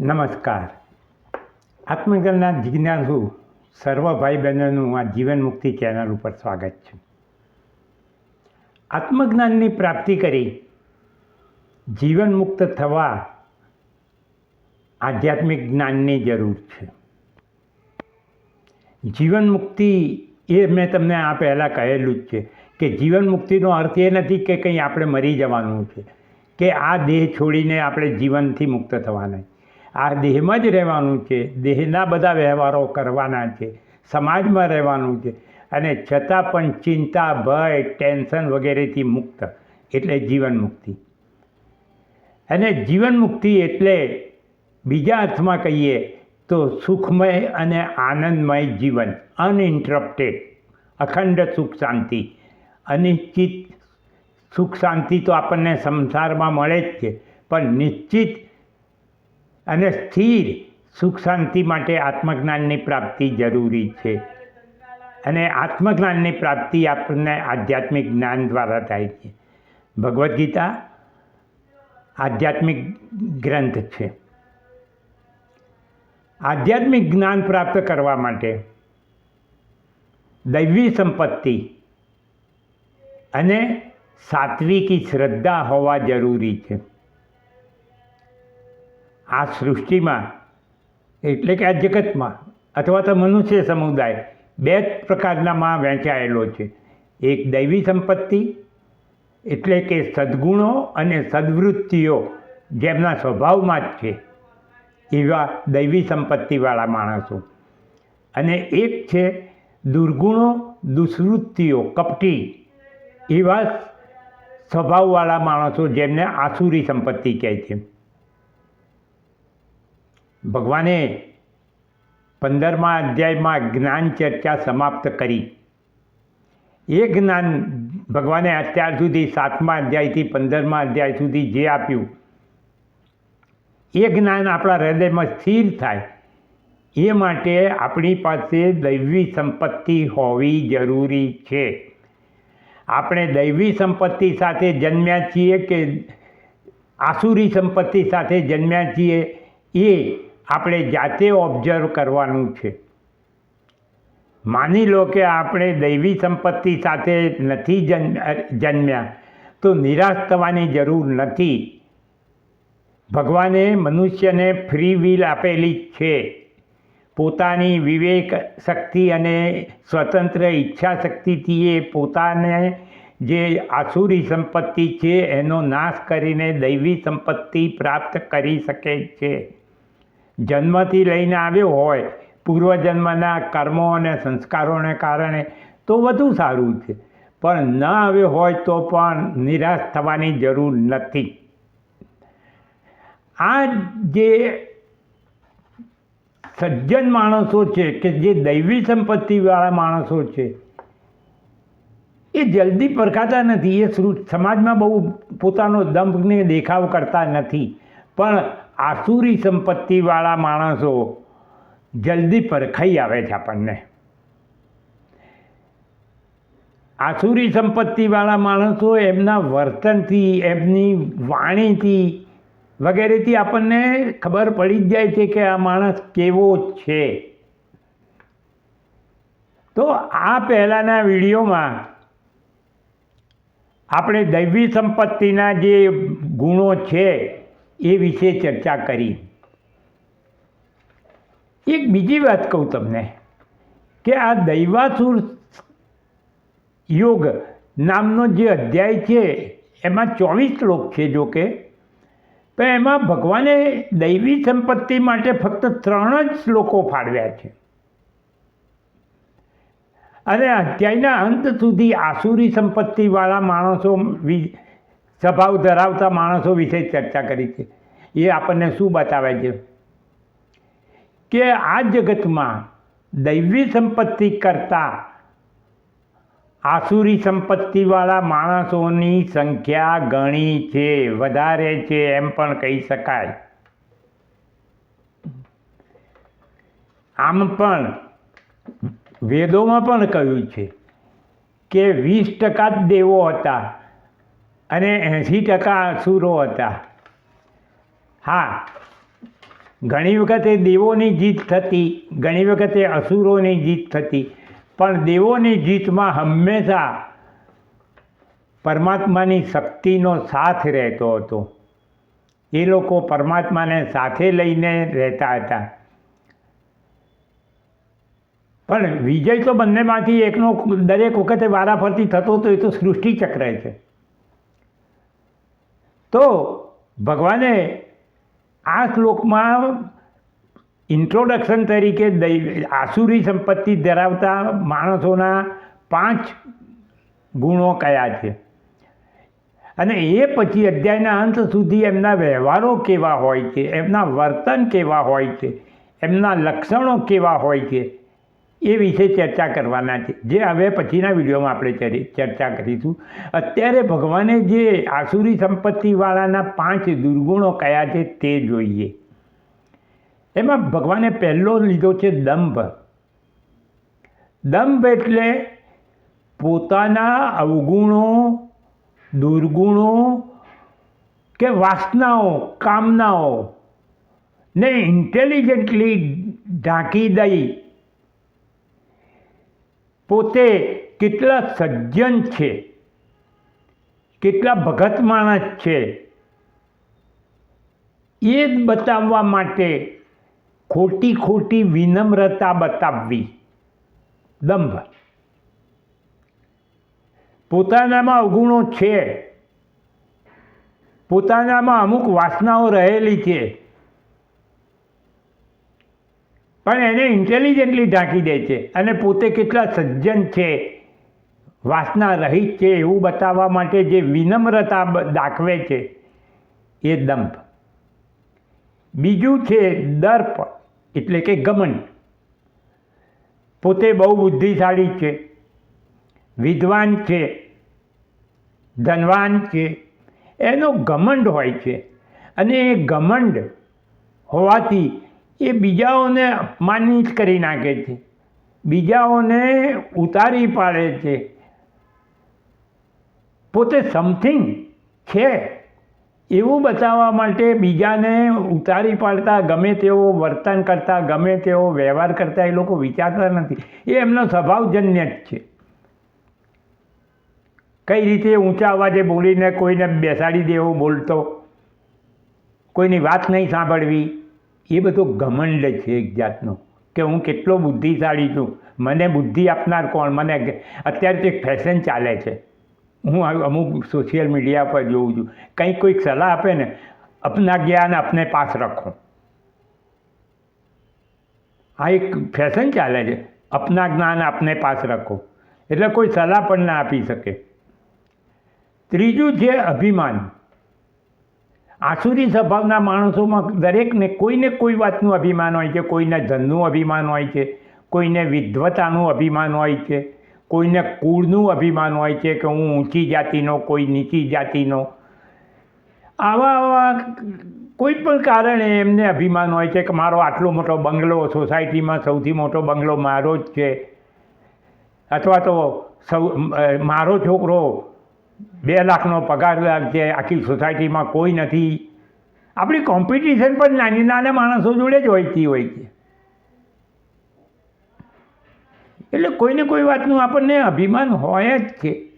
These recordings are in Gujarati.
નમસ્કાર. આત્મજ્ઞાનના જિજ્ઞાસુ સર્વ ભાઈ બહેનોનું આ જીવન મુક્તિ ચેનલ ઉપર સ્વાગત છે. આત્મજ્ઞાનની પ્રાપ્તિ કરી જીવન મુક્ત થવા આધ્યાત્મિક જ્ઞાનની જરૂર છે. જીવન મુક્તિ એ મેં તમને આ પહેલાં કહેલું જ છે કે જીવન મુક્તિનો અર્થ એ નથી કે કંઈ આપણે મરી જવાનું છે, કે આ દેહ છોડીને આપણે જીવનથી મુક્ત થવાના આ દેહમાં જ રહેવાનું છે. દેહના બધા વ્યવહારો કરવાના છે. સમાજમાં રહેવાનું છે. અને છતાં પણ ચિંતા, ભય, ટેન્શન વગેરેથી મુક્ત, એટલે જીવન મુક્તિ. અને જીવન મુક્તિ એટલે બીજા અર્થમાં કહીએ તો સુખમય અને આનંદમય જીવન અનઇન્ટરપ્ટેડ અખંડ સુખ શાંતિ. અનિશ્ચિત સુખ શાંતિ તો આપણને સંસારમાં મળે જ છે, પણ નિશ્ચિત અને સ્થિર સુખ શાંતિ માટે આત્મજ્ઞાનની પ્રાપ્તિ જરૂરી છે. અને આત્મજ્ઞાનની પ્રાપ્તિ આપણને આધ્યાત્મિક જ્ઞાન દ્વારા થાય છે. ભગવદ્ ગીતા આધ્યાત્મિક ગ્રંથ છે. આધ્યાત્મિક જ્ઞાન પ્રાપ્ત કરવા માટે દૈવી સંપત્તિ અને સાત્વિકી શ્રદ્ધા હોવા જરૂરી છે. આ સૃષ્ટિમાં, એટલે કે આ જગતમાં, અથવા તો મનુષ્ય સમુદાય, બે જ પ્રકારનામાં વહેંચાયેલો છે. એક દૈવી સંપત્તિ, એટલે કે સદ્ગુણો અને સદ્વૃત્તિઓ જેમના સ્વભાવમાં જ છે, એવા દૈવી સંપત્તિવાળા માણસો. અને એક છે દુર્ગુણો, દુષ્વૃત્તિઓ, કપટી, એવા સ્વભાવવાળા માણસો જેમને આસુરી સંપત્તિ કહે છે. ભગવાને પંદરમા અધ્યાયમાં જ્ઞાન ચર્ચા સમાપ્ત કરી. એ જ્ઞાન ભગવાને અત્યાર સુધી સાતમા અધ્યાયથી પંદરમા અધ્યાય સુધી જે આપ્યું, એ જ્ઞાન આપણા હૃદયમાં સ્થિર થાય. એ માટે આપણી પાસે દૈવી સંપત્તિ હોવી જરૂરી છે. આપણે દૈવી સંપત્તિ સાથે જન્મ્યા છીએ કે આસુરી સંપત્તિ સાથે જન્મ્યા છીએ, એ આપણે જાતે ઓબ્ઝર્વ કરવાનું છે. માની લો કે આપણે દૈવી સંપત્તિ સાથે નથી જન્મ્યા, તો નિરાશ થવાની જરૂર નથી. ભગવાને મનુષ્યને ફ્રી વિલ આપેલી છે. પોતાની વિવેક શક્તિ અને સ્વતંત્ર ઈચ્છા શક્તિથી એ પોતાને જે આસુરી સંપત્તિ છે, એનો નાશ કરીને દૈવી સંપત્તિ પ્રાપ્ત કરી શકે છે. જન્મથી લઈને આવ્યો હોય, પૂર્વજન્મના કર્મો અને સંસ્કારોને કારણે તો વધુ સારું છે. પણ ન આવ્યો હોય તો પણ નિરાશ થવાની જરૂર નથી. આ જે સજ્જન માણસો છે કે જે દૈવી સંપત્તિવાળા માણસો છે, એ જલ્દી પરખાતા નથી. એ સમાજમાં બહુ પોતાનો દંભને દેખાવ કરતા નથી. પણ આસુરી સંપત્તિવાળા માણસો જલ્દી પરખાઈ આવે છે આપણને. આસુરી સંપત્તિવાળા માણસો એમના વર્તનથી, એમની વાણીથી વગેરેથી આપણને ખબર પડી જ જાય છે કે આ માણસ કેવો છે. તો આ પહેલાંના વિડીયોમાં આપણે દૈવી સંપત્તિના જે ગુણો છે એ વિશે ચર્ચા કરી. એક બીજી વાત કહું તમને કે આ દૈવાસુર યોગ નામનો જે અધ્યાય છે, એમાં ચોવીસ શ્લોક છે જો કે, તો એમાં ભગવાને દૈવી સંપત્તિ માટે ફક્ત ત્રણ જ શ્લોકો ફાળવ્યા છે. અને અધ્યાયના અંત સુધી આસુરી સંપત્તિવાળા માણસો સ્વભાવ ધરાવતા માણસો વિશે ચર્ચા કરી છે. એ આપણને શું બતાવે છે? કે આ જગતમાં દૈવી સંપત્તિ કરતાં આસુરી સંપત્તિવાળા માણસોની સંખ્યા ઘણી છે, વધારે છે એમ પણ કહી શકાય. આમ પણ વેદોમાં પણ કહ્યું છે કે વીસ ટકા દેવો હતા. અને એંસી ટકા અસુરો હતા. હા, ઘણી વખતે દેવોની જીત થતી, ઘણી વખતે અસુરોની જીત થતી, પણ દેવોની જીતમાં હંમેશા પરમાત્માની શક્તિનો સાથ રહેતો હતો. એ લોકો પરમાત્માને સાથે લઈને રહેતા હતા. પણ વિજય તો બંનેમાંથી એકનો, દરેક વખતે વારાફરતી થતો હતો એ તો સૃષ્ટિ ચક્ર છે. તો ભગવાને આ શ્લોકમાં ઇન્ટ્રોડક્શન તરીકે આસુરી સંપત્તિ ધરાવતા માણસોના પાંચ ગુણો કયા છે? અને એ પછી અધ્યાયના અંત સુધી એમના વ્યવહારો કેવા હોય છે? એમના વર્તન કેવા હોય છે? એમના લક્ષણો કેવા હોય છે? એ વિશે ચર્ચા કરવાના છે. જે હવે પછીના વિડીયોમાં આપણે ચરી- ચર્ચા કરીશું. અત્યારે ભગવાને જે આસુરી સંપત્તિવાળાના પાંચ દુર્ગુણો કયા છે તે જોઈએ. એમાં ભગવાને પહેલો લીધો છે દંભ. દંભ એટલે પોતાના અવગુણો, દુર્ગુણો કે વાસનાઓ, કામનાઓ ને ઇન્ટેલિજન્ટલી ઢાંકી દઈ પોતે કેટલા સજ્જન છે, કેટલા ભગત માણસ છે, એ જ બતાવવા માટે ખોટી ખોટી વિનમ્રતા બતાવવી. દંભ. પોતાનામાં અવગુણો છે. પોતાનામાં અમુક વાસનાઓ રહેલી છે. પણ એને ઇન્ટેલિજન્ટલી ઢાંકી દે છે. અને પોતે કેટલા સજ્જન છે. વાસના રહિત છે એવું બતાવવા માટે જે વિનમ્રતા દાખવે છે એ દંભ. બીજું છે દર્પ, એટલે કે ગમન. પોતે બહુ બુદ્ધિશાળી છે. વિદ્વાન છે. ધનવાન છે. એનો ઘમંડ હોય છે. અને એ ઘમંડ હોવાથી એ બીજાઓને અપમાનિત કરી નાખે છે. બીજાઓને ઉતારી પાડે છે. પોતે સમથિંગ છે. એવું બતાવવા માટે બીજાને ઉતારી પાડતા ગમે તેવો વર્તન કરતા, ગમે તેવો વ્યવહાર કરતા એ લોકો વિચારતા નથી. એ એમનો સ્વભાવજન્ય જ છે. કઈ રીતે ઊંચા અવાજે બોલીને કોઈને બેસાડી દેવો બોલતો? કોઈની વાત નહીં સાંભળવી. એ બધો ઘમંડ છે એક જાતનો કે હું કેટલો બુદ્ધિશાળી છું, મને બુદ્ધિ આપનાર કોણ? મને અત્યારે તો એક ફેશન ચાલે છે. હું અમુક સોશિયલ મીડિયા પર જોઉં છું. કંઈક કોઈક સલાહ આપે ને, અપના જ્ઞાન આપને પાસ રાખો. આ એક ફેશન ચાલે છે. અપના જ્ઞાન આપને પાસ રાખો. એટલે કોઈ સલાહ પણ ના આપી શકે. ત્રીજું છે અભિમાન. આસુરી સ્વભાવના માણસોમાં દરેકને કોઈને કોઈ વાતનું અભિમાન હોય છે કોઈને ધનનું અભિમાન હોય છે કોઈને વિદ્વતાનું અભિમાન હોય છે કોઈને કુળનું અભિમાન હોય છે કે હું ઊંચી જાતિનો, કોઈ નીચી જાતિનો. આવા આવા કોઈ પણ કારણે એમને અભિમાન હોય છે કે મારો આટલો મોટો બંગલો સોસાયટીમાં સૌથી મોટો બંગલો મારો જ છે. અથવા તો સૌ મારો છોકરો બે લાખનો પગારદાર છે આખી સોસાયટીમાં કોઈ નથી. આપણી કોમ્પિટિશન પણ નાની નાના માણસો જોડે જ હોતી હોય છે. એટલે કોઈને કોઈ વાતનું આપણને અભિમાન હોય જ છે.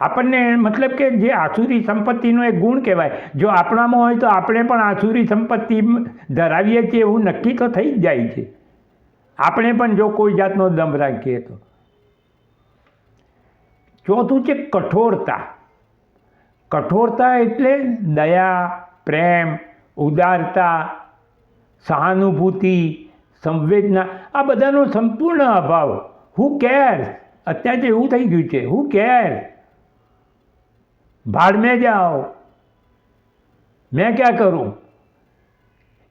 આપણને મતલબ કે જે આસુરી સંપત્તિનો એક ગુણ કહેવાય. જો આપણામાં હોય તો આપણે પણ આસુરી સંપત્તિ ધરાવીએ છીએ એવું નક્કી તો થઈ જ જાય છે. આપણે પણ જો કોઈ જાતનો દમ રાખીએ તો. ચોથું છે કઠોરતા. કઠોરતા એટલે દયા, પ્રેમ, ઉદારતા, સહાનુભૂતિ, સંવેદના, આ બધાનો સંપૂર્ણ અભાવ. હું કેર અત્યારે તો એવું થઈ ગયું છે. હું કેર ભાડ મેં જાઓ. મેં ક્યાં કરું?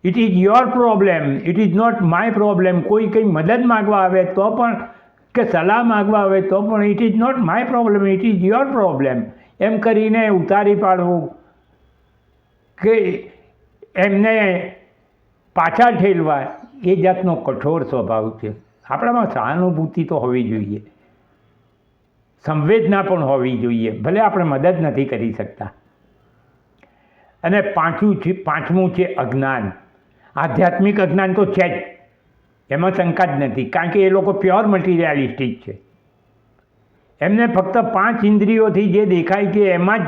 It is your problem it is not my problem કોઈ કંઈ મદદ માગવા આવે તો પણ કે સલાહ માગવા આવે તો પણ it is not my problem it is your problem એમ કરીને ઉતારી પાડવું કે એમને પાછા ઠેલવા, એ જાતનો કઠોર સ્વભાવ છે. આપણામાં સહાનુભૂતિ તો હોવી જોઈએ. સંવેદના પણ હોવી જોઈએ. ભલે આપણે મદદ નથી કરી શકતા. અને પાંચમું છે પાંચમું છે અજ્ઞાન. આધ્યાત્મિક અજ્ઞાન તો છે જ. એમાં શંકા જ નથી, કારણ કે એ લોકો પ્યોર મટીરિયાલિસ્ટિક છે. એમને ફક્ત પાંચ ઇન્દ્રિયોથી જે દેખાય છે એમાં જ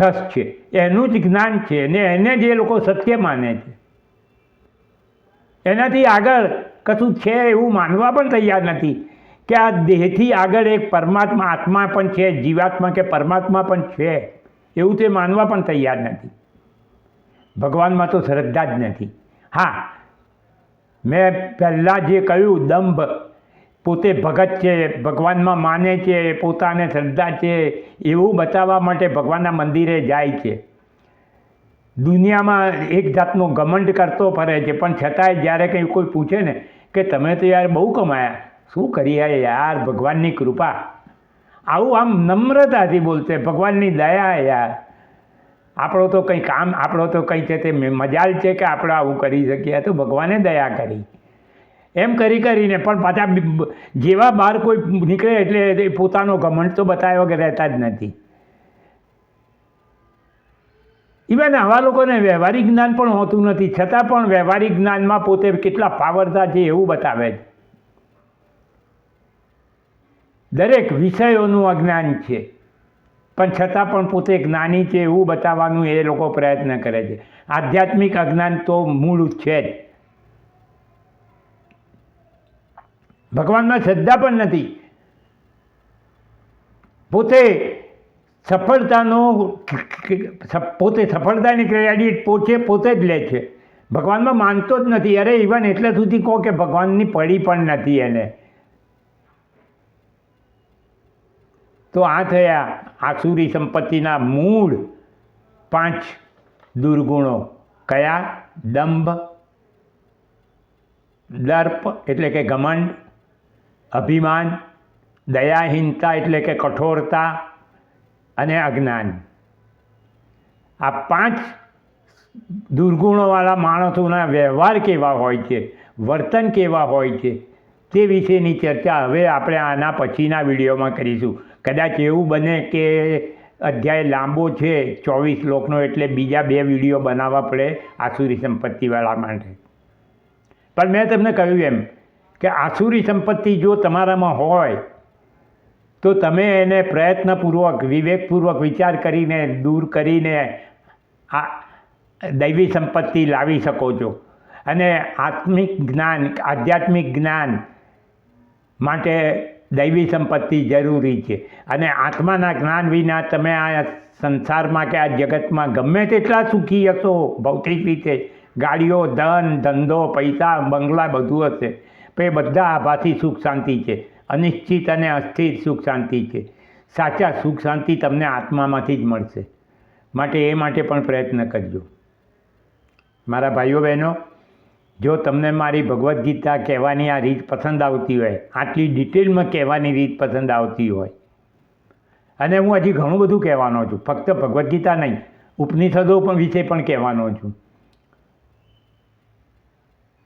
રસ છે, એનું જ જ્ઞાન છે અને એને જ એ લોકો સત્ય માને છે. એનાથી આગળ કશું છે એવું માનવા પણ તૈયાર નથી કે આ દેહથી આગળ એક પરમાત્મા, આત્મા પણ છે, જીવાત્મા કે પરમાત્મા પણ છે, એવું તે માનવા પણ તૈયાર નથી. ભગવાનમાં તો શ્રદ્ધા જ નથી. હા મેં પહેલાં જે કહ્યું, દંભ, પોતે ભગત છે, ભગવાનમાં માને છે, પોતાને શ્રદ્ધા છે, એવું બતાવવા માટે ભગવાનના મંદિરે જાય છે. દુનિયામાં એક જાતનો ઘમંડ કરતો ફરે છે, પણ છતાંય જ્યારે કંઈ કોઈ પૂછે ને કે તમે તો યાર બહુ કમાયા, શું કરીએ યાર, ભગવાનની કૃપા? આવું આમ નમ્રતાથી બોલશે, ભગવાનની દયા યાર. આપણો તો કંઈ કામ, આપણો તો કંઈ છે તે મજાલ છે કે આપણે આવું કરી શકીએ, તો ભગવાને દયા કરી. એમ કરી કરીને પણ પાછા જેવા બહાર કોઈ નીકળે એટલે પોતાનો ઘમંડ તો બતાવ્યો કે રહેતા જ નથી. ઇવન આવા લોકોને વ્યવહારિક જ્ઞાન પણ હોતું નથી. છતાં પણ વ્યવહારિક જ્ઞાનમાં પોતે કેટલા પાવરદાર છે એવું બતાવે છે. દરેક વિષયોનું અજ્ઞાન છે. પણ છતાં પણ પોતે જ્ઞાની છે એવું બતાવવાનું એ લોકો પ્રયત્ન કરે છે. આધ્યાત્મિક અજ્ઞાન તો મૂળ છે જ. ભગવાનમાં શ્રદ્ધા પણ નથી. પોતે સફળતાનો પોતે સફળતાની ક્રેડિટ પોતે પોતે જ લે છે. ભગવાનમાં માનતો જ નથી. અરે ઇવન એટલે સુધી કહો કે ભગવાનની પડી પણ નથી એને. તો આ થયા આસુરી સંપત્તિના મૂળ પાંચ દુર્ગુણો કયા? દંભ, દર્પ એટલે કે ઘમંડ, અભિમાન, દયાહીનતા એટલે કે કઠોરતા અને અજ્ઞાન. આ પાંચ દુર્ગુણોવાળા માણસોના વ્યવહાર કેવા હોય છે, વર્તન કેવા હોય છે, તે વિશેની ચર્ચા હવે આપણે આના પછીના વિડીયોમાં કરીશું. કદાચ એવું બને કે અધ્યાય લાંબો છે, ચોવીસ લોકનો એટલે બીજા બે વીડિયો બનાવવા પડે આસુરી સંપત્તિવાળા માટે. પણ મેં તમને કહ્યું એમ કે આસુરી સંપત્તિ જો તમારામાં હોય, તો તમે એને પ્રયત્નપૂર્વક, વિવેકપૂર્વક વિચાર કરીને, દૂર કરીને આ દૈવી સંપત્તિ લાવી શકો છો. અને આત્મિક જ્ઞાન, આધ્યાત્મિક જ્ઞાન માટે દૈવી સંપત્તિ જરૂરી છે. અને આત્માના જ્ઞાન વિના તમે આ સંસારમાં કે આ જગતમાં ગમે તેટલા સુખી હશો, ભૌતિક રીતે ગાડીઓ, ધન, ધંધો, પૈસા, બંગલા બધું હશે. પણ એ બધા આભાસી સુખ શાંતિ છે. અનિશ્ચિત અને અસ્થિર સુખ શાંતિ છે. સાચા સુખ શાંતિ તમને આત્મામાંથી જ મળશે. માટે એ માટે પણ પ્રયત્ન કરજો. મારા ભાઈઓ બહેનો જો તમને મારી ભગવદ્ ગીતા કહેવાની આ રીત પસંદ આવતી હોય, આટલી ડિટેલમાં કહેવાની રીત પસંદ આવતી હોય, અને હું હજી ઘણું બધું કહેવાનો છું, ફક્ત ભગવદ્ ગીતા નહીં, ઉપનિષદો પણ વિશે પણ કહેવાનો છું.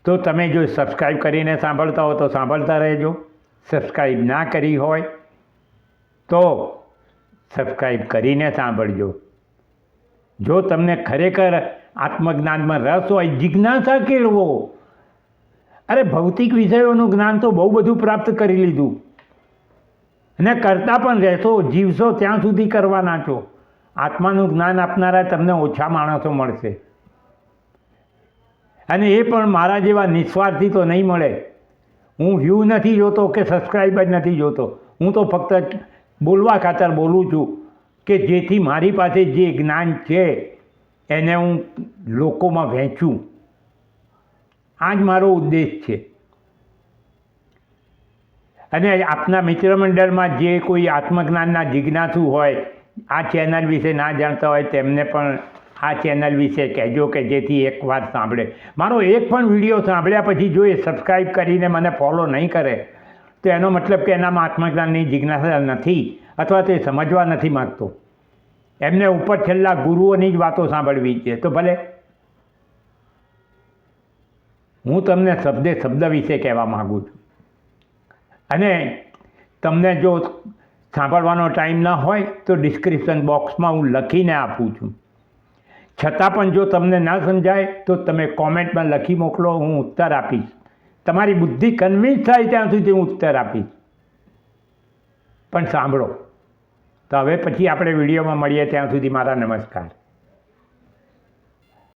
તો તમે જો સબસ્ક્રાઈબ કરીને સાંભળતા હો તો સાંભળતા રહેજો. સબસ્ક્રાઈબ ના કરી હોય તો સબસ્ક્રાઈબ કરીને સાંભળજો. જો તમને ખરેખર આત્મજ્ઞાનમાં રસ હોય, જિજ્ઞાસા કેળવો. અરે, ભૌતિક વિષયોનું જ્ઞાન તો બહુ બધું પ્રાપ્ત કરી લીધું. અને કરતા પણ રહેશો, જીવશો, ત્યાં સુધી કરવાના છો. આત્માનું જ્ઞાન આપનારા તમને ઓછા માણસો મળશે. અને એ પણ મારા જેવા નિસ્વાર્થી તો નહીં મળે. હું વ્યૂ નથી જોતો કે સબસ્ક્રાઈબ જ નથી જોતો. હું તો ફક્ત બોલવા ખાતર બોલું છું કે જેથી મારી પાસે જે જ્ઞાન છે એને હું લોકોમાં વહેંચું. આ જ મારો ઉદ્દેશ છે. અને આપના મિત્ર મંડળમાં જે કોઈ આત્મજ્ઞાનના જિજ્ઞાસુ હોય, આ ચેનલ વિશે ના જાણતા હોય, તેમને પણ આ ચેનલ વિશે કહેજો કે જેથી એક વાર સાંભળે. મારો એક પણ વીડિયો સાંભળ્યા પછી જો એ સબસ્ક્રાઈબ કરીને મને ફોલો નહીં કરે, તો એનો મતલબ કે એનામાં આત્મજ્ઞાનની જિજ્ઞાસા નથી અથવા તે સમજવા નથી માગતો. એમને ઉપર છેલ્લા ગુરુઓની જ વાતો સાંભળવી છે. તો ભલે. હું તમને શબ્દે શબ્દ વિશે કહેવા માગું છું. અને તમને જો સાંભળવાનો ટાઈમ ના હોય તો ડિસ્ક્રિપ્શન બોક્સમાં હું લખીને આપું છું. છતાં પણ જો તમને ના સમજાય તો તમે કોમેન્ટમાં લખી મોકલો, હું ઉત્તર આપીશ. તમારી બુદ્ધિ કન્વિન્સ થાય ત્યાં સુધી હું ઉત્તર આપીશ. પણ સાંભળો. તો હવે પછી આપણે વિડીયોમાં મળીએ ત્યાં સુધી મારા નમસ્કાર.